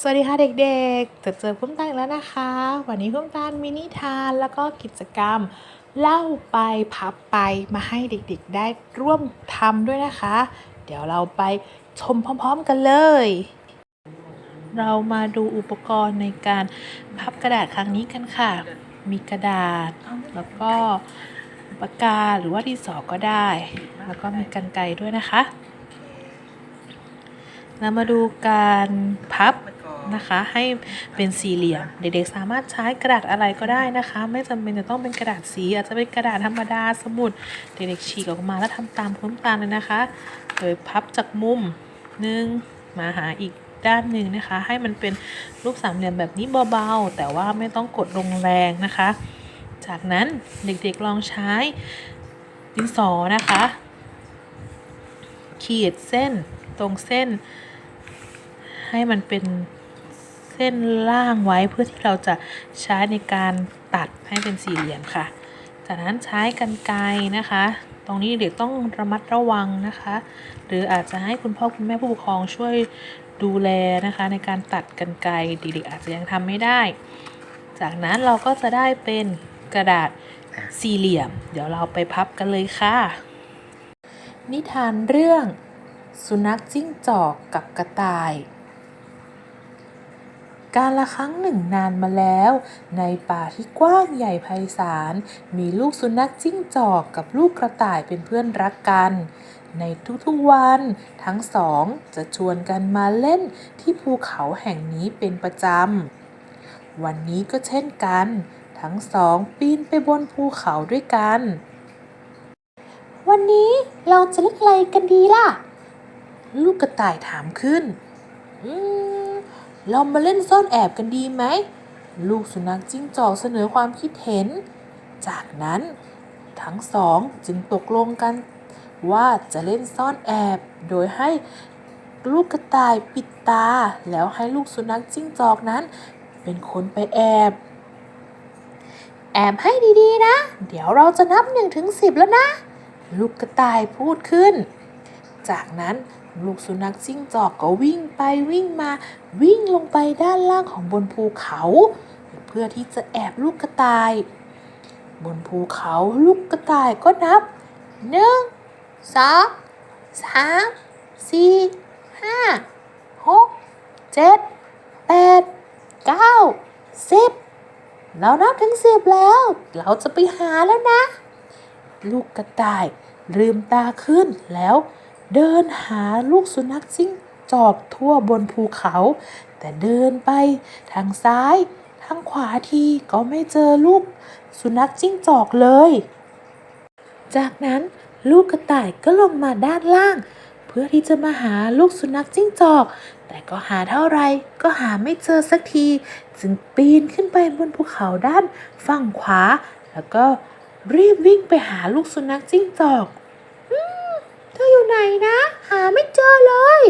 สวัสดีค่ะเด็กๆเจอเจอพุ่มตาอีกแล้วนะคะ วันนี้พุ่มตามีนิทานแล้วก็กิจกรรม เล่าไปพับไปมาให้เด็กๆ ได้ร่วมทำด้วยนะคะ เดี๋ยวเราไปชมพร้อมๆกันเลย เรามาดูอุปกรณ์ในการพับกระดาษครั้งนี้กันค่ะ มีกระดาษแล้วก็ปากกาหรือว่าดินสอก็ได้ แล้วก็มีกันไกรด้วยนะคะ เรามาดูการพับ นะคะ ให้เป็นสี่เหลี่ยม เด็กๆ สามารถใช้กระดาษอะไรก็ได้นะคะ ไม่จำเป็นจะต้องเป็นกระดาษสี อาจจะเป็นกระดาษธรรมดาสมุด เด็กๆฉีกออกมาแล้วทำตามพื้นตามเลยนะคะ โดยพับจากมุมหนึ่งมาหาอีกด้านหนึ่งนะคะ ให้มันเป็นรูปสามเหลี่ยมแบบนี้เบาๆ แต่ว่าไม่ต้องกดลงแรงนะคะ จากนั้นเด็กๆลองใช้ดินสอนะคะ ขีดเส้นตรงเส้น ให้มันเป็น เส้นล่างไว้เพื่อที่เราจะใช้ในการตัดให้เป็นสี่เหลี่ยมค่ะ จากนั้นใช้กันไกรนะคะ ตรงนี้เด็กต้องระมัดระวังนะคะ หรืออาจจะให้คุณพ่อคุณแม่ผู้ปกครองช่วยดูแลนะคะ ในการตัดกันไกรเด็กๆอาจจะยังทำไม่ได้ จากนั้นเราก็จะได้เป็นกระดาษสี่เหลี่ยม เดี๋ยวเราไปพับกันเลยค่ะ นิทานเรื่อง สุนัขจิ้งจอกกับกระต่าย การละครั้งหนึ่งนานมาแล้ว ในป่าที่กว้างใหญ่ไพศาลมีลูกสุนัขจิ้งจอกกับลูกกระต่ายเป็นเพื่อนรักกัน ในทุกๆวันทั้งสองจะชวนกันมาเล่นที่ภูเขาแห่งนี้เป็นประจำ วันนี้ก็เช่นกัน ทั้งสองปีนไปบนภูเขาด้วยกัน วันนี้เราจะเล่นอะไรกันดีล่ะ ลูกกระต่ายถามขึ้น อืม เรามาเล่นซ่อนแอบกันดีไหม ลูกสุนัขจิ้งจอกเสนอความคิดเห็น จากนั้นทั้งสองจึงตกลงกันว่าจะเล่นซ่อนแอบ โดยให้ลูกกระต่ายปิดตา แล้วให้ลูกสุนัขจิ้งจอกนั้น เป็นคนไปแอบ แอบให้ดีๆนะ เดี๋ยวเราจะนับ1นถึงสิบแล้วนะ ลูกกระต่ายพูดขึ้น จากนั้น ลูกสุนัขจิ้งจอกก็วิ่งไปวิ่งมา วิ่งลงไปด้านล่างของบนภูเขา เพื่อที่จะแอบลูกกระต่าย บนภูเขาลูกกระต่ายก็นับหนึ่งสองสามสี่ห้าหกเจ็ดแปดเก้าสิบเรานับถึงสิบแล้ว เราจะไปหาแล้วนะ ลูกกระต่ายลืมตาขึ้นแล้ว เดินหาลูกสุนัขจิ้งจอกทั่วบนภูเขา แต่เดินไปทางซ้ายทางขวาทีก็ไม่เจอลูกสุนัขจิ้งจอกเลย จากนั้นลูกกระต่ายก็ลงมาด้านล่าง เพื่อที่จะมาหาลูกสุนัขจิ้งจอก แต่ก็หาเท่าไรก็หาไม่เจอสักที จึงปีนขึ้นไปบนภูเขาด้านฝั่งขวา แล้วก็รีบวิ่งไปหาลูกสุนัขจิ้งจอก อยู่ไหนนะ หาไม่เจอเลย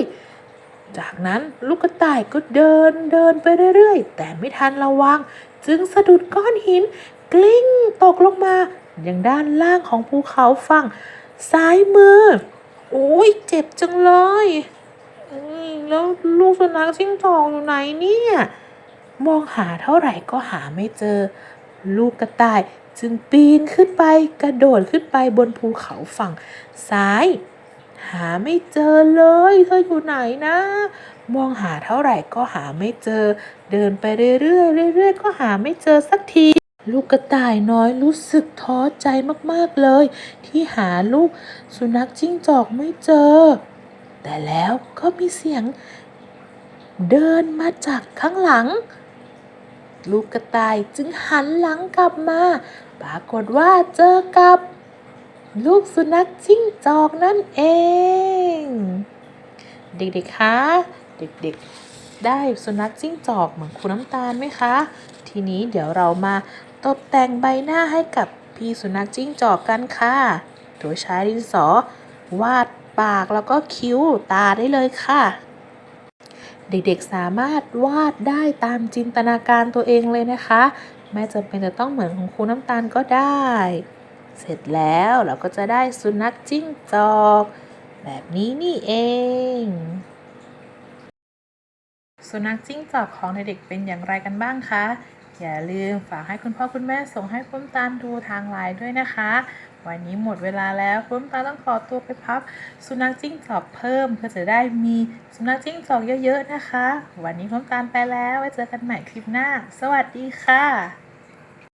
จากนั้นลูกกระต่ายก็เดินเดินไปเรื่อยๆ แต่ไม่ทันระวัง จึงสะดุดก้อนหิน กลิ้งตกลงมาอย่างด้านล่างของภูเขาฝั่งซ้ายมือ โอ้ยเจ็บจังเลยแล้วลูกสุนัขจิ้งจอกอยู่ไหนเนี่ย มองหาเท่าไหร่ก็หาไม่เจอ ลูกกระต่ายจึงปีนขึ้นไปกระโดดขึ้นไปบนภูเขาฝั่งซ้าย หาไม่เจอเลย เธออยู่ไหนนะ มองหาเท่าไหร่ก็หาไม่เจอ เดินไปเรื่อยๆเรื่อยๆก็หาไม่เจอสักที ลูกกระต่ายน้อยรู้สึกท้อใจมากๆเลย ที่หาลูกสุนัขจิ้งจอกไม่เจอ แต่แล้วก็มีเสียง เดินมาจากข้างหลัง ลูกกระต่ายจึงหันหลังกลับมา ปรากฏว่าเจอกับ ลูกสุนัขจิ้งจอกนั่นเอง เด็กๆ คะ เด็กๆ ได้สุนัขจิ้งจอกเหมือนคุณน้ำตาลไหมคะ ทีนี้เดี๋ยวเรามาตกแต่งใบหน้าให้กับพี่สุนัขจิ้งจอกกันค่ะ โดยใช้ดินสอ วาดปากแล้วก็คิ้วตาได้เลยค่ะ เด็กๆ สามารถวาดได้ตามจินตนาการตัวเองเลยนะคะ ไม่จำเป็นจะต้องเหมือนของครูน้ำตาลก็ได้ เสร็จแล้วเราก็จะได้สุนัขจิ้งจอก แบบนี้นี่เอง สุนัขจิ้งจอกของเด็กๆเป็นอย่างไรกันบ้างคะ อย่าลืมฝากให้คุณพ่อคุณแม่ส่งให้คุณตาลดูทางไลน์ด้วยนะคะ วันนี้หมดเวลาแล้วคุณตาต้องขอตัวไปพับสุนัขจิ้งจอกเพิ่มเพื่อจะได้มีสุนัขจิ้งจอกเยอะๆนะคะ วันนี้คุณตาไปแล้วไว้เจอกันใหม่คลิปหน้า สวัสดีค่ะ